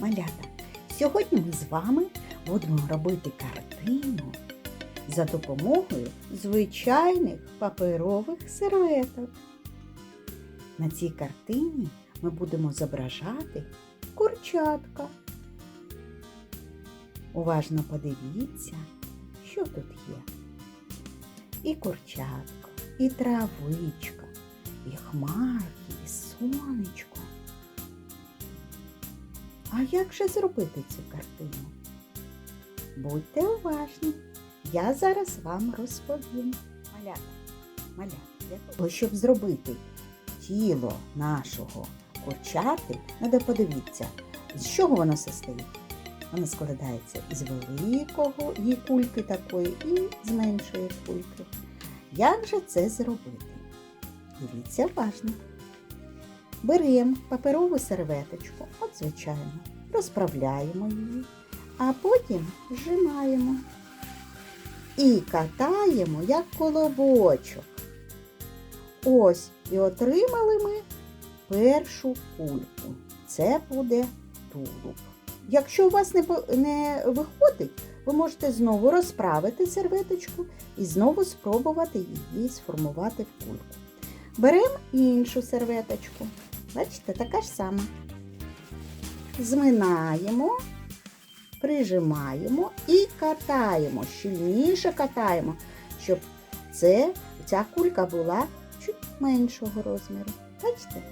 Малята, сьогодні ми з вами будемо робити картину за допомогою звичайних паперових серветок. На цій картині ми будемо зображати курчатка. Уважно подивіться, що тут є. І курчатко, і травичка, і хмарки, і сонечко. А як же зробити цю картину? Будьте уважні, я зараз вам розповім. Малята, малята, для того, щоб зробити тіло нашого курчати, треба подивитися, з чого воно состоїть. Воно складається із великого її кульки такої і з меншої кульки. Як же це зробити? Дивіться уважно. Беремо паперову серветочку, от звичайно, розправляємо її, а потім зжимаємо і катаємо як колобочок. Ось і отримали ми першу кульку. Це буде тулуб. Якщо у вас не, не виходить, ви можете знову розправити серветочку і знову спробувати її сформувати в кульку. Беремо іншу серветочку. Бачите, така ж сама. Зминаємо, прижимаємо і катаємо, щільніше катаємо, щоб це, ця кулька була чуть меншого розміру. Бачите?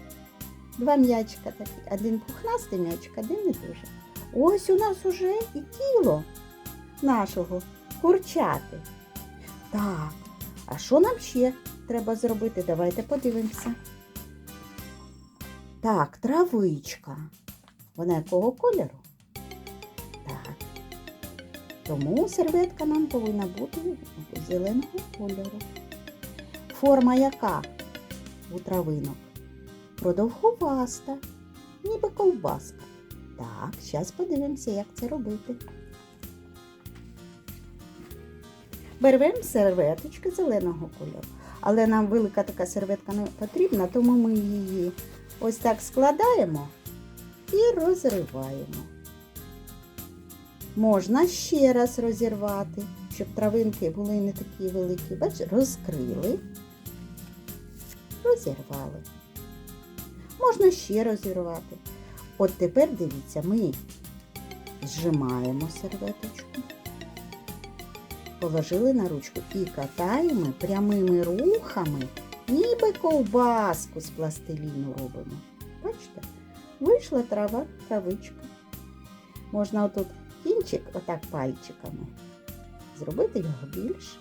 Два м'ячика такі, один пухнастий м'ячик, один не дуже. Ось у нас уже і тіло нашого курчати. Так, а що нам ще треба зробити? Давайте подивимося. Так, травичка. Вона якого кольору? Так. Тому серветка нам повинна бути зеленого кольору. Форма яка у травинок? Продовгуваста, ніби ковбаска. Так, зараз подивимося, як це робити. Беремо серветочки зеленого кольору. Але нам велика така серветка не потрібна, тому ми її ось так складаємо і розриваємо. Можна ще раз розірвати, щоб травинки були не такі великі. Бачите, розкрили, розірвали. Можна ще розірвати. От тепер дивіться, ми зжимаємо серветочку, положили на ручку і катаємо прямими рухами, ніби ковбаску з пластиліну робимо. Бачите? Вийшла трава, травичка. Можна отут кінчик, отак пальчиками, зробити його більш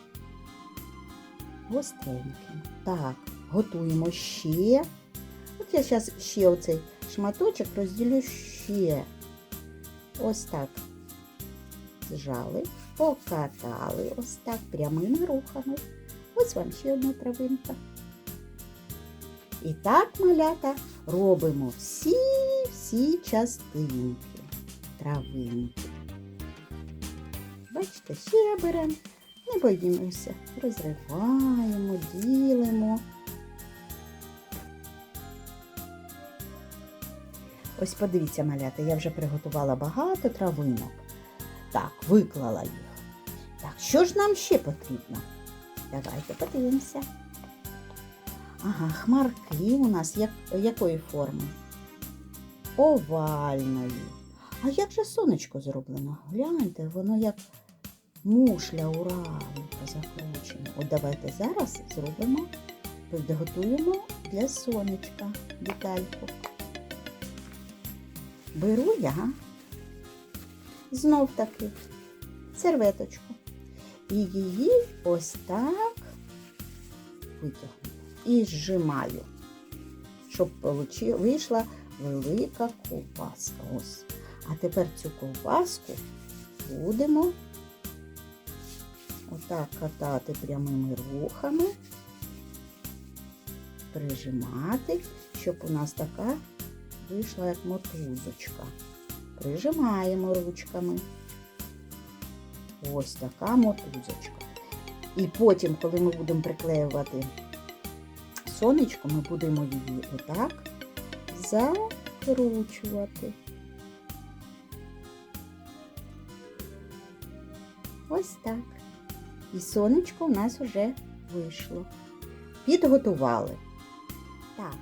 гостреньким. Так, готуємо ще. От я зараз ще оцей шматочок розділю ще. Ось так. Зжали, покатали ось так прямими рухами. Ось вам ще одна травинка. І так, малята, робимо всі-всі частинки травинки. Бачите, ще беремо, не боїмося, розриваємо, ділимо. Ось подивіться, малята, я вже приготувала багато травинок. Так, виклала їх. Так, що ж нам ще потрібно? Давайте подивимося. Ага, хмарки у нас як, якої форми? Овальної. А як же сонечко зроблено? Гляньте, воно як мушля у равлика закручена. От давайте зараз зробимо, підготуємо для сонечка детальку. Беру я знов таки серветочку і її ось так витягну і зжимаю, щоб вийшла велика ковбаска. Ось. А тепер цю ковбаску будемо отак катати прямими рухами, прижимати, щоб у нас така вийшла як мотузочка. Прижимаємо ручками. Ось така мотузочка. І потім, коли ми будемо приклеювати сонечко ми будемо її отак закручувати. Ось так. І сонечко в нас вже вийшло. Підготували. Так.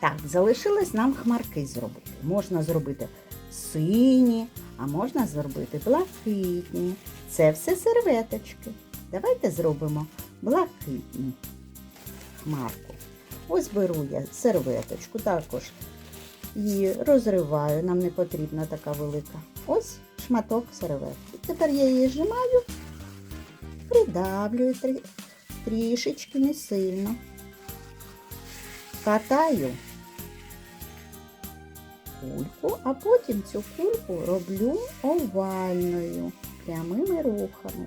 Так, залишилось нам хмарки зробити. Можна зробити сині, а можна зробити блакитні. Це все серветочки. Давайте зробимо блакитні хмарку. Ось беру я серветочку, також її розриваю, нам не потрібна така велика. Ось шматок серветки. Тепер я її зжимаю, придавлюю трі- трішечки, не сильно. Катаю кульку, а потім цю кульку роблю овальною, прямими рухами.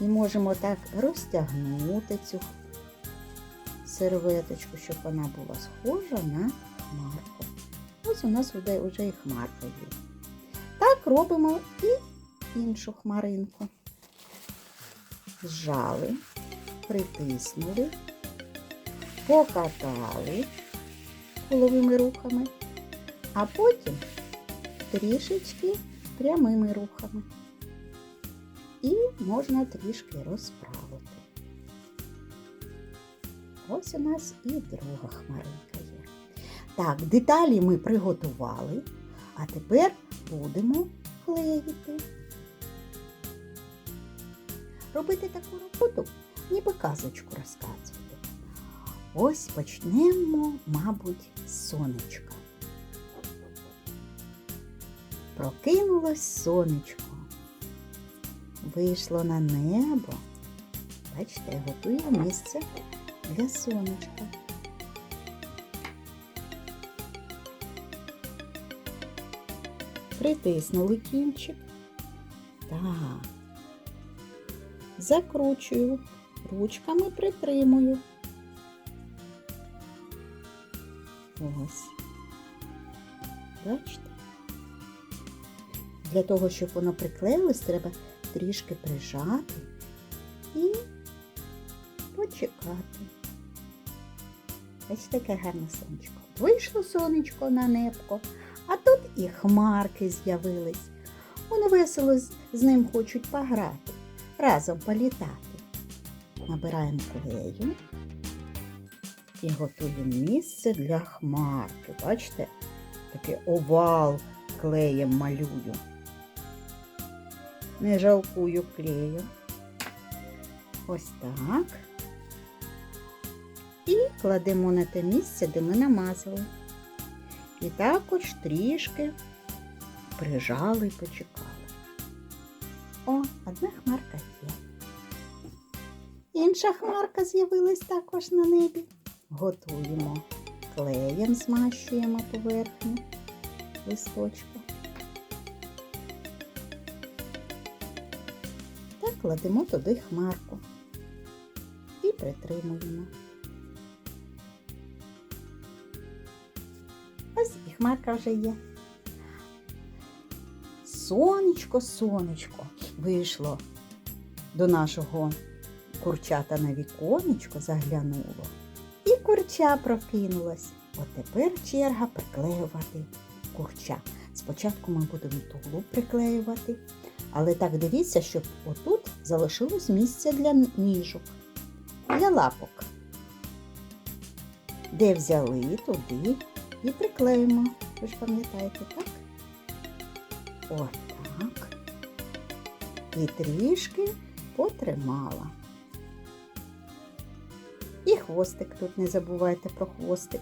І можемо так розтягнути цю серветочку, щоб вона була схожа на хмарку. Ось у нас вже, і хмарка є. Так робимо і іншу хмаринку. Зжали, притиснули, покатали головими рухами, а потім трішечки прямими рухами. І можна трішки розправити. Ось у нас і друга хмаринка є. Так, деталі ми приготували, а тепер будемо клеїти. Робити таку роботу, ніби казочку розказувати. Ось почнемо, мабуть, з сонечка. Прокинулось сонечко. Вийшло на небо. Бачите, готує місце для сонечка. Притиснули кінчик. Так. Закручую, ручками притримую. Ось. Бачите? Для того, щоб воно приклеїлось, треба трішки прижати і почекати. Ось таке гарне сонечко. Вийшло сонечко на небко, а тут і хмарки з'явились. Вони весело з, ним хочуть пограти, разом політати. Набираємо клею і готуємо місце для хмарки. Бачите, такий овал клеєм малюю. Не жалкую клею. Ось так. І кладемо на те місце, де ми намазали. І також трішки прижали і почекали. О, одна хмарка є. Інша хмарка з'явилась також на небі. Готуємо клеєм, змащуємо поверхню листочка. Та кладемо туди хмарку і притримуємо. Хмарка вже є. Сонечко, сонечко вийшло до нашого курчата на віконечко, заглянуло. І курча прокинулась. От тепер черга приклеювати курча. Спочатку ми будемо тулуб приклеювати, але так дивіться, щоб отут залишилось місце для ніжок, для лапок. Де взяли, туди і приклеїмо. Ви ж пам'ятаєте, так? Отак. І трішки потримала. І хвостик тут не забувайте про хвостик.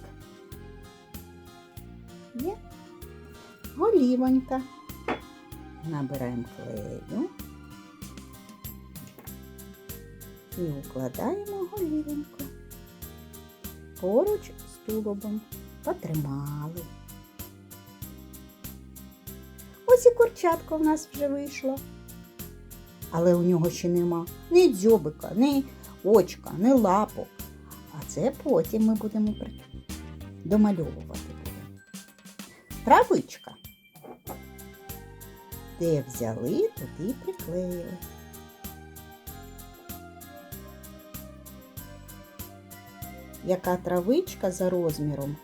Є голівонька. Набираємо клею і укладаємо голівоньку. Поруч з тулубом потримали. Ось і курчатко в нас вже вийшло. Але у нього ще нема ні дзьобика, ні очка, ні лапок. А це потім ми будемо домальовувати. Травичка. Де взяли, туди приклеїли. Яка травичка за розміром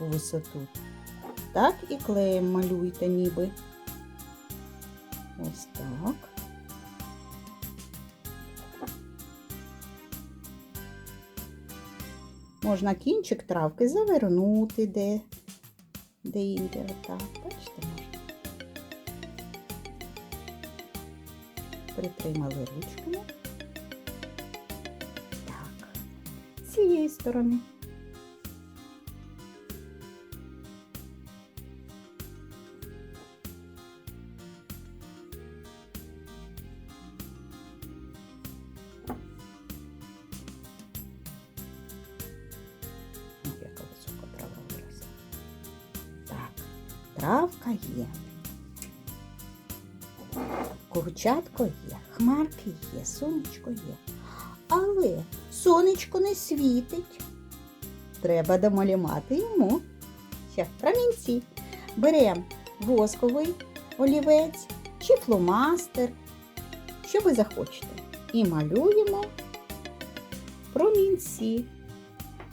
в висоту. Так і клеєм малюйте ніби. Ось так. Можна кінчик травки завернути де, де інде. Отак, бачите, можна. Притримали ручками. Так, з цієї сторони. Травка є. Курчатко є, хмарки є, сонечко є. Але сонечко не світить. Треба домалювати йому. Ще промінці. Беремо восковий олівець чи фломастер, що ви захочете. І малюємо промінці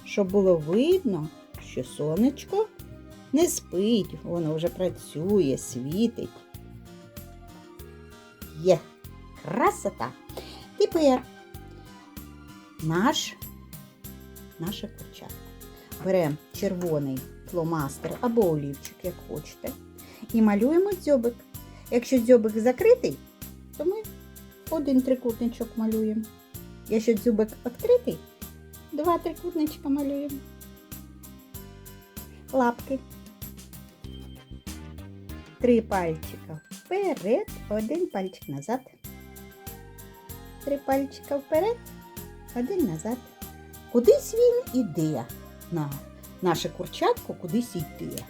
щоб було видно, що сонечко не спить, воно вже працює, світить. Є красота. Тепер наш, наше курчатко. Беремо червоний фломастер або олівчик, як хочете, і малюємо дзьобик. Якщо дзьобик закритий, то ми один трикутничок малюємо. Якщо дзьобик відкритий, Два трикутничка малюємо. Лапки. Три пальчика вперед, один пальчик назад. Три пальчика вперед, один назад. Кудись він іде. На наше курчатко кудись йде.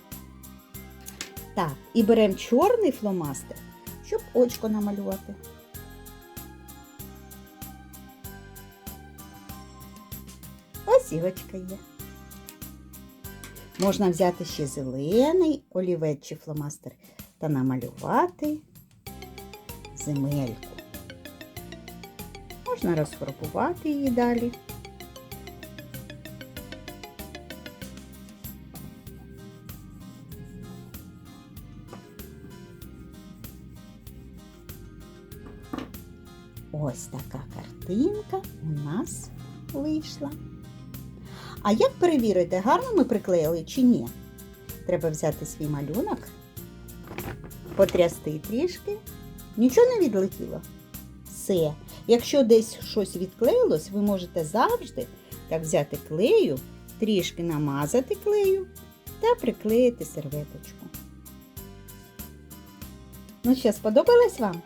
Так, і беремо чорний фломастер, щоб очко намалювати. Ось і очка є. Можна взяти ще зелений олівець чи фломастер та намалювати земельку. Можна розфарбувати її далі. Ось така картинка у нас вийшла. А як перевірити, гарно ми приклеїли чи ні? Треба взяти свій малюнок, потрясти трішки. Нічого не відлетіло. Все. Якщо десь щось відклеїлось, ви можете завжди так взяти клею, трішки намазати клею та приклеїти серветочку. Ну що, сподобалось вам?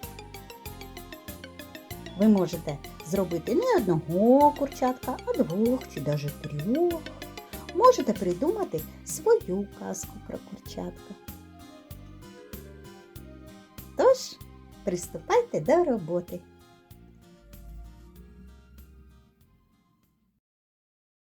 Ви можете зробити не одного курчатка, а двох чи навіть трьох. Можете придумати свою казку про курчатка. Приступайте до роботи.